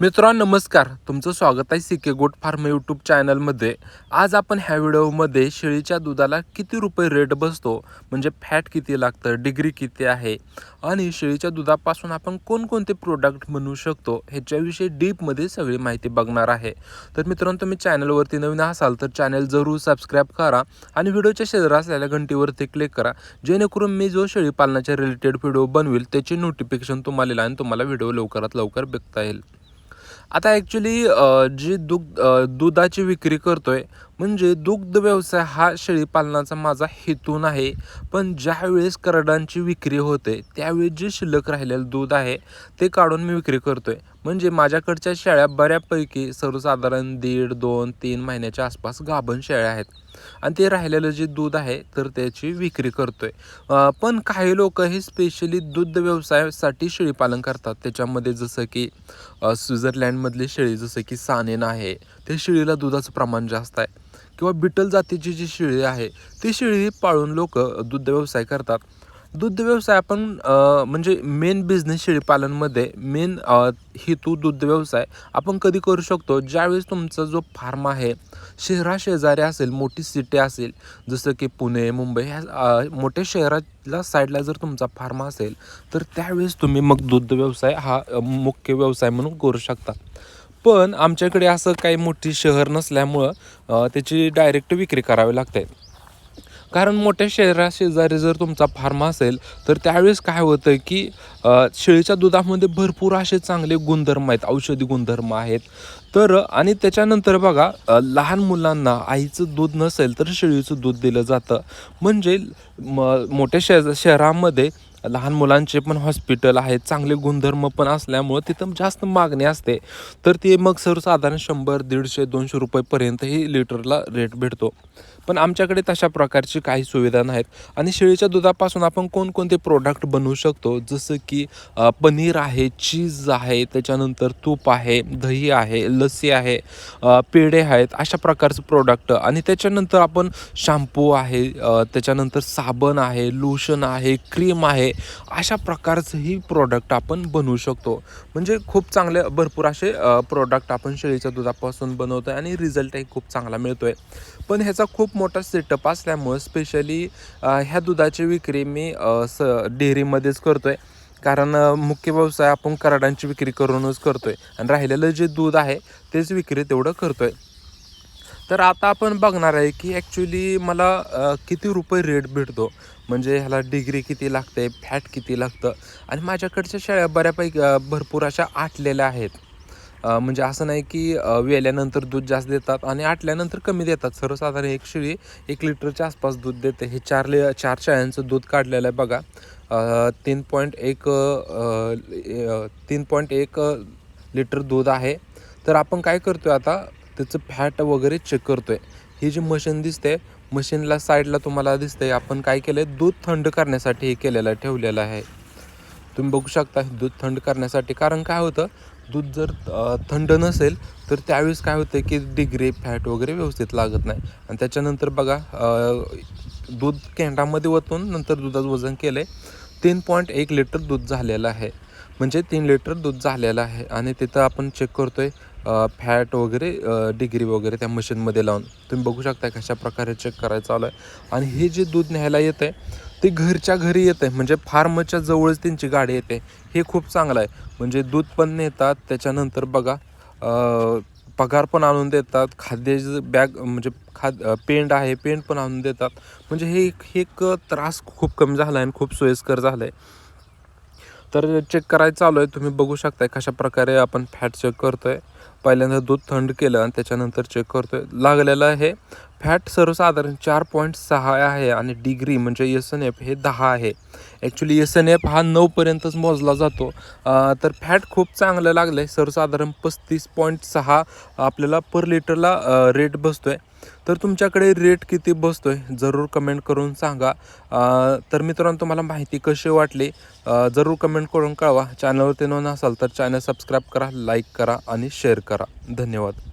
मित्रांनो नमस्कार. तुमचं स्वागत आहे सिके गोट फार्म यूट्यूब चॅनलमध्ये. आज आपण ह्या व्हिडिओमध्ये शेळीच्या दुधाला किती रुपये रेट बसतो म्हणजे फॅट किती लागतं डिग्री किती आहे आणि शेळीच्या दुधापासून आपण कोणकोणते प्रोडक्ट बनवू शकतो ह्याच्याविषयी डीपमध्ये सगळी माहिती बघणार आहे. तर मित्रांनो तुम्ही चॅनलवरती नवीन असाल तर चॅनल जरूर सबस्क्राईब करा आणि व्हिडिओच्या शेजारी असलेल्या घंटीवरती क्लिक करा जेणेकरून मी जो शेळी पालनाच्या रिलेटेड व्हिडिओ बनवेल त्याची नोटिफिकेशन तुम्हाला येईल आणि तुम्हाला व्हिडिओ लवकरात लवकर बघता येईल. आता ॲक्च्युली जी दुग्ध दुधाची विक्री करतोय म्हणजे दुग्ध व्यवसाय हा शेळीपालनाचा माझा हेतू नाही पण ज्यावेळेस करडांची विक्री होते त्यावेळी जे शिल्लक राहिलेलं दूध आहे ते काढून मी विक्री करतो आहे म्हणजे माझ्याकडच्या शेळ्या बऱ्यापैकी सर्वसाधारण दीड दोन तीन महिन्याच्या आसपास गाभण शेळ्या आहेत. आणि ते राहिलेलं जे दूध आहे तर त्याची विक्री करतोय. आहे पण काही लोक हे स्पेशली दूध व्यवसायासाठी शेळीपालन करतात. त्याच्यामध्ये जसं की स्वित्झर्लँडमधली शेळी जसं की सानेन आहे ते शेळीला दुधाचं प्रमाण जास्त आहे. किंवा बिटल जातीची जी शेळी आहे ती शेळी पाळून लोक दूध व्यवसाय करतात. दुग्ध व्यवसाय आपण म्हणजे मेन बिझनेस शेळीपालनमध्ये मेन हेतू दुग्ध व्यवसाय आपण कधी करू शकतो. ज्यावेळेस तुमचा जो फार्म आहे शहरा शेजारी असेल मोठी सिटी असेल जसं की पुणे मुंबई ह्या मोठ्या शहराला साईडला जर तुमचा फार्म असेल तर त्यावेळेस तुम्ही मग दुग्ध व्यवसाय हा मुख्य व्यवसाय म्हणून करू शकता. पण आमच्याकडे असं काही मोठी शहर नसल्यामुळं त्याची डायरेक्ट विक्री करावी लागते. कारण मोठ्या शहराशेजारी जर तुमचा फार्म असेल तर त्यावेळेस काय होतं की शेळीच्या दुधामध्ये भरपूर असे चांगले गुणधर्म आहेत औषधी गुणधर्म आहेत. तर आणि त्याच्यानंतर बघा लहान मुलांना आईचं दूध नसेल तर शेळीचं दूध दिलं जातं. म्हणजे म मोठ्या शहर शहरामध्ये लहान मुलांचे पण हॉस्पिटल आहेत चांगले गुणधर्म पण असल्यामुळं तिथं जास्त मागणी असते. तर ते मग सर्वसाधारण शंभर दीडशे दोनशे रुपयेपर्यंत ही लिटरला रेट भेटतो. पण आमच्याकडे तशा प्रकारची काही सुविधा नाहीत. आणि शेळीच्या दुधापासून आपण कोणकोणते प्रोडक्ट बनवू शकतो? जसं की पनीर आहे चीज आहे त्याच्यानंतर तूप आहे दही आहे लस्सी आहे पेढे आहेत अशा प्रकारचं प्रोडक्ट आणि त्याच्यानंतर आपण शॅम्पू आहे त्याच्यानंतर साबण आहे लोशन आहे क्रीम आहे अशा प्रकारचंही प्रोडक्ट आपण बनवू शकतो. म्हणजे खूप चांगले भरपूर असे प्रोडक्ट आपण शेळीच्या दुधापासून बनवतो आहे आणि रिझल्टही खूप चांगला मिळतो आहे पण ह्याचा खूप मोठा सेटअप असल्यामुळं स्पेशली ह्या दुधाची विक्री मी स डेअरीमध्येच करतो आहे कारण मुख्य व्यवसाय आपण कराडांची विक्री करूनच करतो आहे आणि राहिलेलं जे दूध आहे तेच विक्री तेवढं करतो आहे तर आता आपण बघणार आहे की ॲक्च्युली मला किती रुपये रेट भेटतो. म्हणजे ह्याला डिग्री किती लागते फॅट किती लागतं. आणि माझ्याकडच्या शेळ्या बऱ्यापैकी भरपूर अशा आटलेल्या आहेत. म्हणजे असं नाही की वेल्यानंतर दूध जास्त देतात आणि आटल्यानंतर कमी देतात. सर्वसाधारण एक शिळी एक लिटरच्या आसपास दूध देते. हे चार ले चार शाळ्यांचं दूध काढलेलं आहे बघा. तीन पॉईंट एक तीन पॉईंट एक लिटर दूध आहे. तर आपण काय करतोय आता? त्याचं फॅट वगैरे चेक करतो आहे ही जी मशीन दिसते मशीनला साईडला तुम्हाला दिसते आपण काय केलं आहे दूध थंड करण्यासाठी हे केलेलं आहे ठेवलेलं आहे. तुम्ही बघू शकता दूध थंड करण्यासाठी. कारण काय होतं? दूध जर थंड नसेल तर त्यावेळेस काय होतं की डिग्री फॅट वगैरे व्यवस्थित लागत नाही. आणि त्याच्यानंतर बघा दूध कॅन्डामध्ये ओतून नंतर दुधाचं वजन केलं आहे तीन पॉईंट एक लिटर दूध झालेलं आहे. म्हणजे तीन लिटर दूध झालेलं आहे. आणि तिथं आपण चेक करतो आहे फॅट वगैरे डिग्री वगैरे त्या मशीनमध्ये लावून. तुम्ही बघू शकता कशा प्रकारे चेक करायचं चालू आहे. आणि हे जे दूध न्यायला येतं आहे ते घरच्या घरी येतं आहे म्हणजे फार्मच्या जवळच त्यांची गाडी येते. हे खूप चांगलं आहे. म्हणजे दूध पण नेतात. त्याच्यानंतर बघा पगार पण आणून देतात. खाद्य बॅग म्हणजे खाद पेंट पेंड आहे. पेंट पण आणून देतात. म्हणजे हे एक हे एक त्रास खूप कमी झाला आहे आणि खूप सोयीस्कर झालं आहे तर चेक करायचं चालू आहे. तुम्ही बघू शकताय कशा प्रकारे आपण फॅट चेक करतो आहे पहिल्यांदा दूध थंड केलं आणि त्याच्यानंतर चेक करतो आहे लागलेलं आहे फॅट सर्वसाधारण चार पॉईंट सहा आहे आणि डिग्री म्हणजे एस एन एफ हे दहा आहे. ॲक्च्युली एस एन एफ हा नऊपर्यंतच मोजला जातो. तर फॅट खूप चांगलं लागलं आहे सर्वसाधारण पस्तीस पॉईंट सहा आपल्याला पर लिटरला रेट बसतो आहे तर तुमच्याकडे रेट किती बसतो आहे जरूर कमेंट करून सांगा. तर मित्रांनो तुम्हाला माहिती कशी वाटली? जरूर कमेंट करून कळवा. चॅनलवरती नोंद असाल तर चॅनल सबस्क्राईब करा लाईक करा आणि शेअर करा. धन्यवाद.